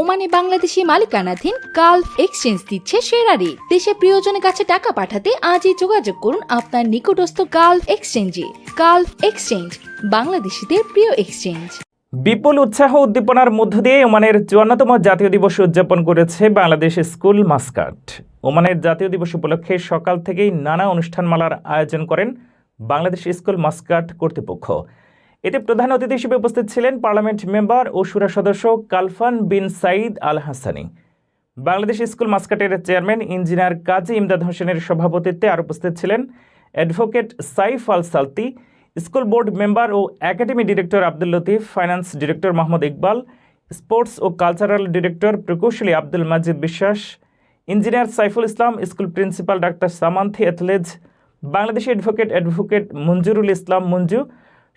ওমানে বাংলাদেশি মালিকানাধীন Gulf exchange দিচ্ছে সেরা রেট দেশে প্রিয়জনের কাছে টাকা পাঠাতে আজই যোগাযোগ করুন আপনার নিকটস্থ গালফ এক্সচেঞ্জে। গালফ এক্সচেঞ্জ, বাংলাদেশিদের প্রিয় এক্সচেঞ্জ। বিপুল উৎসাহ উদ্দীপনার মধ্য দিয়ে ওমানের চুয়ান্নতম জাতীয় দিবস উদযাপন করেছে বাংলাদেশ স্কুল মাস্কাট। ওমানের জাতীয় দিবস উপলক্ষে সকাল থেকেই নানা অনুষ্ঠানমালার আয়োজন করেন বাংলাদেশ স্কুল মাস্কাট কর্তৃপক্ষ। এতে প্রধান অতিথি হিসেবে উপস্থিত ছিলেন পার্লামেন্ট মেম্বার ও সুরা সদস্য Khalfan bin Said Al Hasani. Bangladesh school মাস্কাটের chairman engineer Kazi Imdad হোসেনের সভাপতিত্বে আর উপস্থিত ছিলেন advocate Saif Al Salti, school board member ও academy director Abdul Latif, finance director Mohammad Iqbal, sports ও কালচারাল ডিরেক্টর প্রকৌশলী Abdul Majid Biswas, engineer Saiful Islam, school principal doctor Samanthi এথলেজ, Bangladeshi advocate advocate Manjurul Islam Manju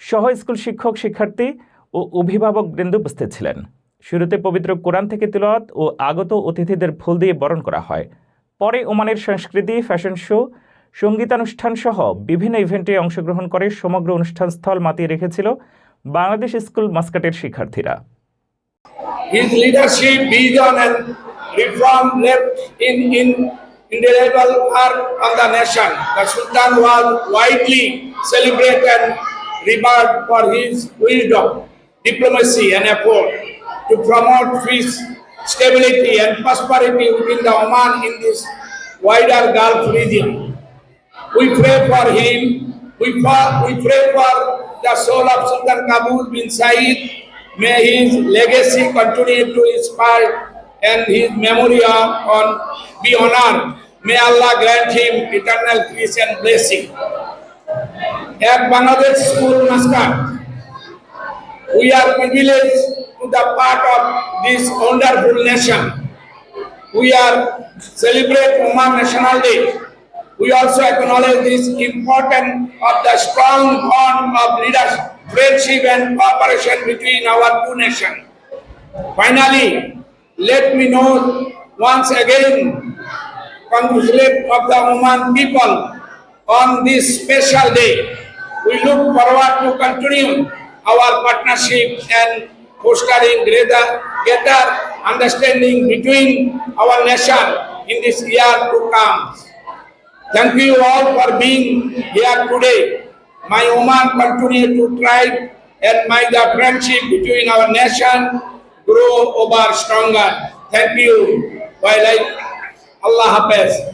সহ school শিক্ষক শিক্ষার্থী ও অভিভাবক বৃন্দ উপস্থিত ছিলেন। শুরুতে পবিত্র কোরআন থেকে তিলওয়াত ও আগত অতিথিদের ফুল দিয়ে বরণ করা হয়। পরে ওমানের সংস্কৃতি ফ্যাশন শো সঙ্গীতানুষ্ঠান সহ বিভিন্ন ইভেন্টে অংশগ্রহণ করে সমগ্র অনুষ্ঠানস্থল মাতিয়ে রেখেছিল বাংলাদেশ স্কুল মাস্কাটের শিক্ষার্থীরা। His leadership, vision, and reform left in, in indelible mark on the nation. The Sultan was widely celebrated revered for his wisdom, diplomacy, and effort to promote peace, stability, and prosperity within the Oman in this wider Gulf region. We pray for him. We, we pray for the soul of Sultan Qaboos bin Said. May his legacy continue to inspire and his memory on, be honored. May Allah grant him eternal peace and blessing. At Bangladesh School Muscat, we are privileged to the part of this wonderful nation. We are celebrate Oman National Day. We also acknowledge this important of the strong bond of leadership, friendship and cooperation between our two nations. Finally, let me know once again congratulate of the Oman people on this special day. We look forward to continue our partnership and fostering greater, greater understanding between our nation in this year to come. Thank you all for being here today. My Oman continue to thrive and may the friendship between our nation grow over stronger. Thank you. While I, Allah Hafiz.